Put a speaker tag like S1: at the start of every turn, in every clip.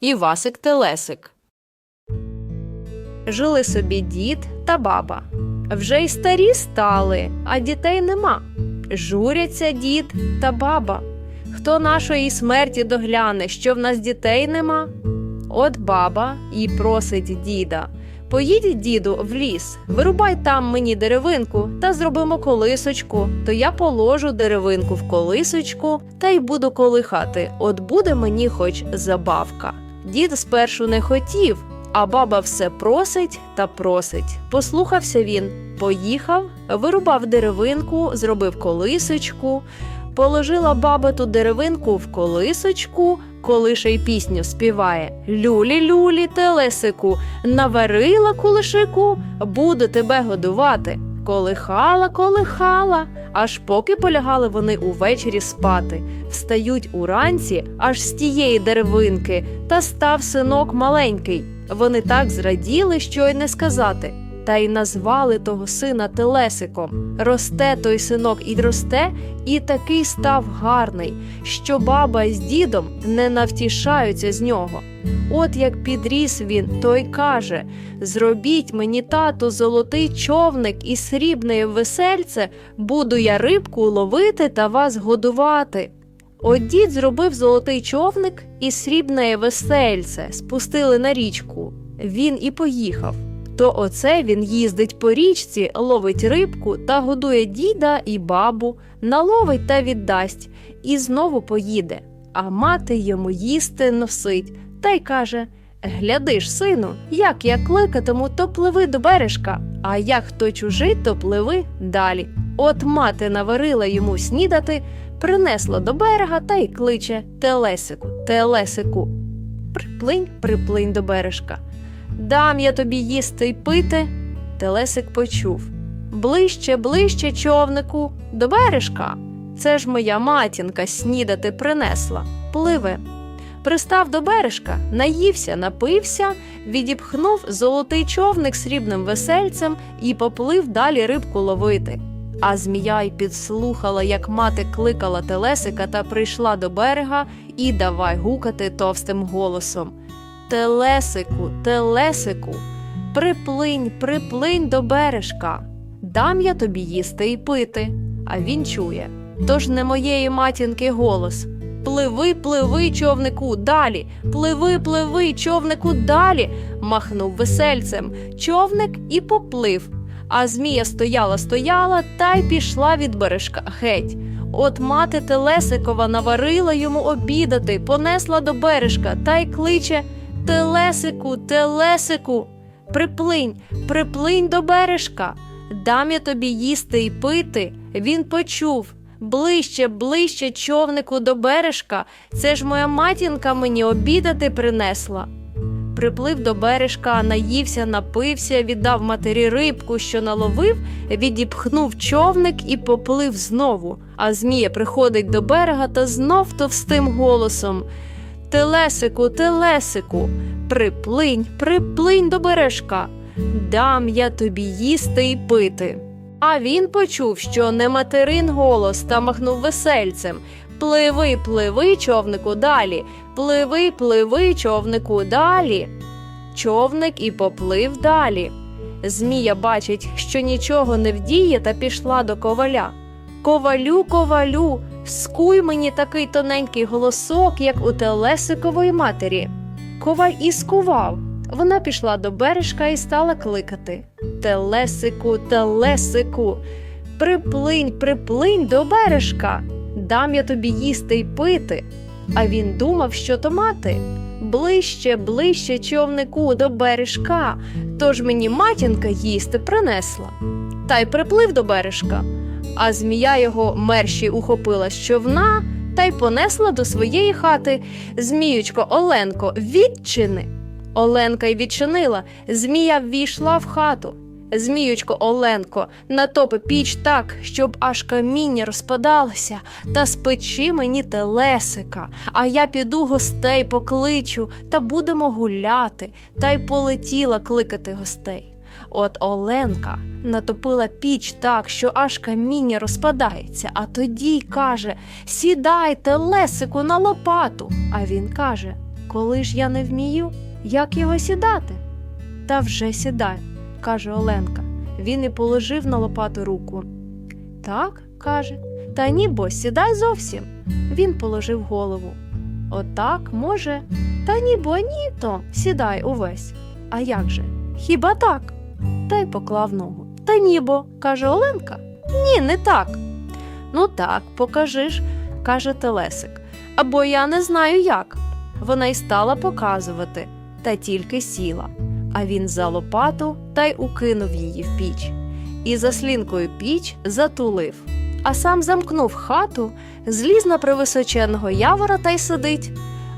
S1: Івасик Телесик. Жили собі дід та баба. Вже й старі стали, а дітей нема. Журяться дід та баба. Хто нашої смерті догляне, що в нас дітей нема? От баба і просить діда. Поїдь, діду, в ліс, вирубай там мені деревинку та зробимо колисочку, то я положу деревинку в колисочку та й буду колихати. От буде мені хоч забавка. Дід спершу не хотів, а баба все просить та просить. Послухався він, поїхав, вирубав деревинку, зробив колисочку. Положила баба ту деревинку в колисочку, колише й пісню співає Люлі-люлі, телесику, наварила кулишику, буду тебе годувати. Колихала, колихала, аж поки полягали вони увечері спати. Встають уранці аж з тієї деревинки, та став синок маленький. Вони так зраділи, що й не сказати. Та й назвали того сина Телесиком. Росте той синок і росте, і такий став гарний, що баба з дідом не навтішаються з нього. От як підріс він, той каже: Зробіть мені, тату, золотий човник і срібне весельце, буду я рибку ловити та вас годувати. От дід зробив золотий човник і срібне весельце, спустили на річку. Він і поїхав. То оце він їздить по річці, ловить рибку та годує діда і бабу, наловить та віддасть, і знову поїде. А мати йому їсти носить та й каже: Гляди ж, сину, як я кликатиму, то пливи до бережка, а як хто чужий, то пливи далі. От мати наварила йому снідати, принесла до берега та й кличе Телесику, Телесику. Приплинь, приплинь до бережка. Дам я тобі їсти й пити. Телесик почув. Ближче, ближче, човнику, до бережка. Це ж моя матінка снідати принесла. Пливе. Пристав до бережка, наївся, напився, відіпхнув золотий човник срібним весельцем і поплив далі рибку ловити. А змія й підслухала, як мати кликала телесика та прийшла до берега і давай гукати товстим голосом. Телесику, телесику, приплинь, приплинь до бережка. Дам я тобі їсти і пити. А він чує. Тож не моєї матінки голос. Пливи, пливи, човнику, далі, пливи, пливи, човнику, далі. махнув весельцем. Човник і поплив. А змія стояла, стояла та й пішла від бережка геть. От мати Телесикова наварила йому обідати, понесла до бережка та й кличе Телесику, Телесику, приплинь, приплинь до бережка. Дам я тобі їсти і пити. Він почув. Ближче, ближче, човнику до бережка. Це ж моя матінка мені обідати принесла. Приплив до бережка, наївся, напився, віддав матері рибку, що наловив, відіпхнув човник і поплив знову. А Змія приходить до берега та знов товстим голосом. Телесику, телесику, приплинь, приплинь до бережка. Дам я тобі їсти і пити. А він почув, що не материн голос та махнув весельцем. Пливи, пливи, човнику, далі, пливи, пливи, човнику, далі. Човник і поплив далі. Змія бачить, що нічого не вдіє, та пішла до коваля. Ковалю, ковалю, скуй мені такий тоненький голосок, як у Телесикової матері. Коваль і скував. Вона пішла до бережка і стала кликати Телесику, телесику, приплинь, приплинь до бережка, дам я тобі їсти й пити. А він думав, що то мати. Ближче, ближче, човнику, до бережка, тож мені матінка їсти принесла. Та й приплив до бережка. А змія його мерщій ухопила з човна та й понесла до своєї хати. Зміючко, Оленко, відчини. Оленка й відчинила, змія ввійшла в хату. Зміючко Оленко, натопи піч так, щоб аж каміння розпадалося, та спечи мені телесика, а я піду гостей покличу та будемо гуляти, та й полетіла кликати гостей. От Оленка натопила піч так, що аж каміння розпадається, а тоді й каже Сідай, телесику, на лопату. А він каже коли ж я не вмію, як його сідати? Та вже сідай, каже Оленка. Він і положив на лопату руку. Так, каже, та ні, бо сідай зовсім. Він положив голову. Отак, може, та ні, бо ні, то сідай увесь. А як же? Хіба так? Та й поклав ногу. Та ні, бо, каже Оленка. Ні, не так. Ну так, покажи ж, каже Телесик. Або я не знаю як. Вона й стала показувати, та тільки сіла. А він за лопату та й укинув її в піч. І за слінкою піч затулив, а сам замкнув хату, зліз на привисоченого явора та й сидить.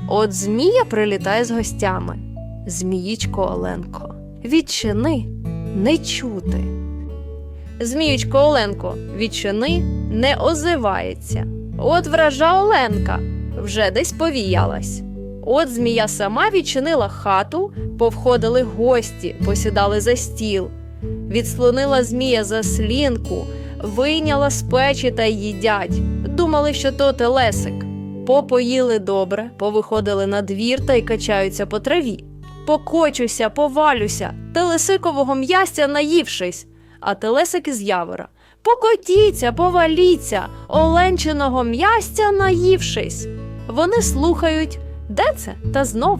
S1: От змія прилітає з гостями. Зміїчко Оленко, відчини не чути. Зміючко Оленко, відчини не озивається. От вража Оленка вже десь повіялась. От змія сама відчинила хату, повходили гості, посідали за стіл. Відслонила змія за слінку, вийняла з печі та їдять. Думали, що то телесик. Попоїли добре, повиходили на двір та й качаються по траві. Покочуся, повалюся, телесикового м'ястя наївшись, а телесик із явора. Покотіться, поваліться, оленчиного м'ястя наївшись. Вони слухають, де це? Та знов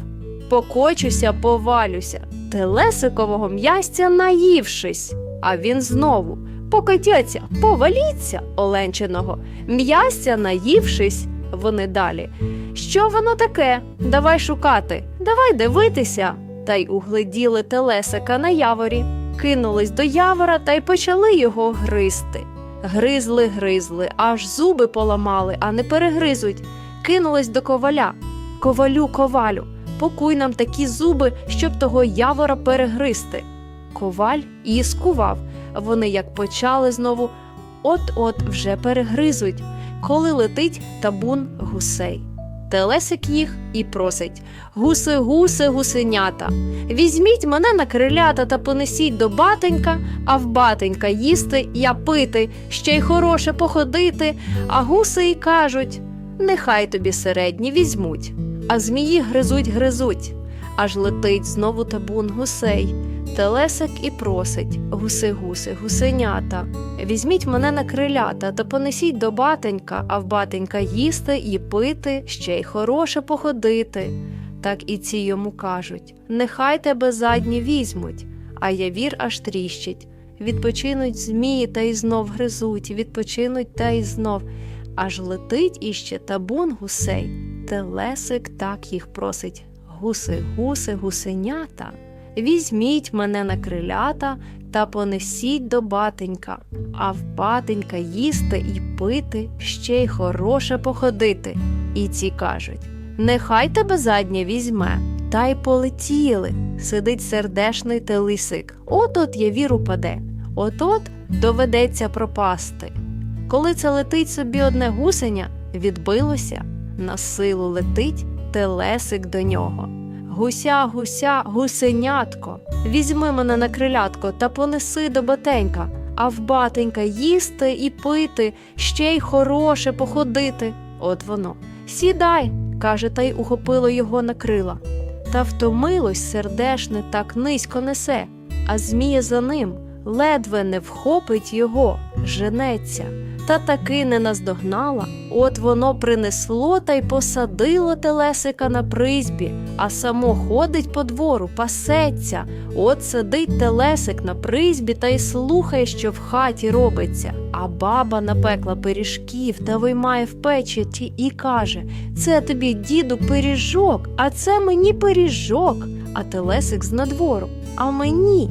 S1: покочуся, повалюся, телесикового м'ястя наївшись. А він знову покотяться, поваліться, оленчиного, м'ястя наївшись. Вони далі. Що воно таке? Давай шукати, давай дивитися. Та й угледіли телесика на яворі, кинулись до явора та й почали його гризти. Гризли, гризли, аж зуби поламали, а не перегризуть. Кинулись до коваля. Ковалю, ковалю, покуй нам такі зуби, щоб того явора перегризти. Коваль і скував. Вони як почали знову, от-от вже перегризуть, коли летить табун гусей. Телесик їх і просить Гуси, гуси, гусенята. Візьміть мене на крилята та понесіть до батенька, а в батенька їсти, я пити, ще й хороше походити. А гуси й кажуть нехай тобі середні візьмуть. А змії гризуть, гризуть. Аж летить знову табун гусей. Телесик і просить гуси, гуси, гусенята. Візьміть мене на крилята та понесіть до батенька, а в батенька їсти і пити, ще й хороше походити. Так і ці йому кажуть нехай тебе задні візьмуть, а явір аж тріщить. Відпочинуть змії та й знов гризуть, відпочинуть та й знов. Аж летить іще табун гусей. Телесик так їх просить гуси, гуси, гусенята. Візьміть мене на крилята та понесіть до батенька, а в батенька їсти і пити, ще й хороше походити. І ці кажуть нехай тебе заднє візьме. Та й полетіли. Сидить сердешний телисик. От-от явір упаде, от-от доведеться пропасти. Коли це летить собі одне гусеня, відбилося, на силу летить телесик до нього. Гуся, гуся, гусенятко, візьми мене на крилятко та понеси до батенька, а в батенька їсти і пити, ще й хороше походити. От воно. Сідай, каже, та й ухопило його на крила. Та втомилось сердешне так низько несе, а змія за ним ледве не вхопить його, женеться. Та таки не наздогнала, от воно принесло та й посадило телесика на призбі, а само ходить по двору, пасеться. От сидить телесик на призбі та й слухає, що в хаті робиться. А баба напекла пиріжків та виймає в печі ті і каже: Це тобі, діду, пиріжок, а це мені пиріжок. А телесик з надвору, а мені.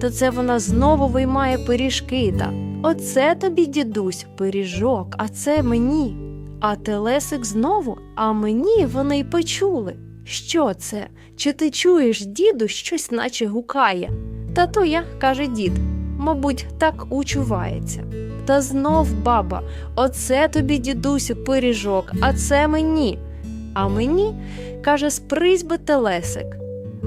S1: То це вона знову виймає пиріжки та. Оце тобі, дідусь, пиріжок, а це мені. А телесик знову, а мені вони й почули. Що це? Чи ти чуєш, діду, щось наче гукає? Та то я, каже дід, мабуть, так учувається. Та знов баба, оце тобі, дідусю, пиріжок, а це мені. А мені, каже, з призьби телесик.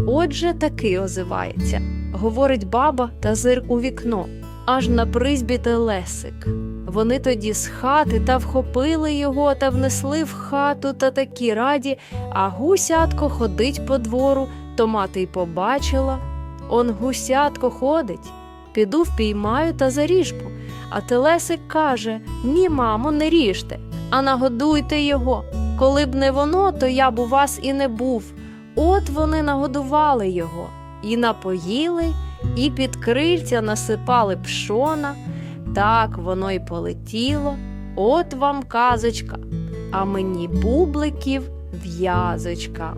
S1: Отже, таки озивається, говорить баба та зир у вікно аж на призбі телесик. Вони тоді з хати та вхопили його та внесли в хату та такі раді, а гусятко ходить по двору, то мати й побачила. Он гусятко ходить, піду впіймаю та заріжбу. А Телесик каже: Ні, мамо, не ріжте, а нагодуйте його. Коли б не воно, то я б у вас і не був. От вони нагодували його, і напоїли, і під крильця насипали пшона. Так воно й полетіло. От вам казочка, а мені бубликів в'язочка.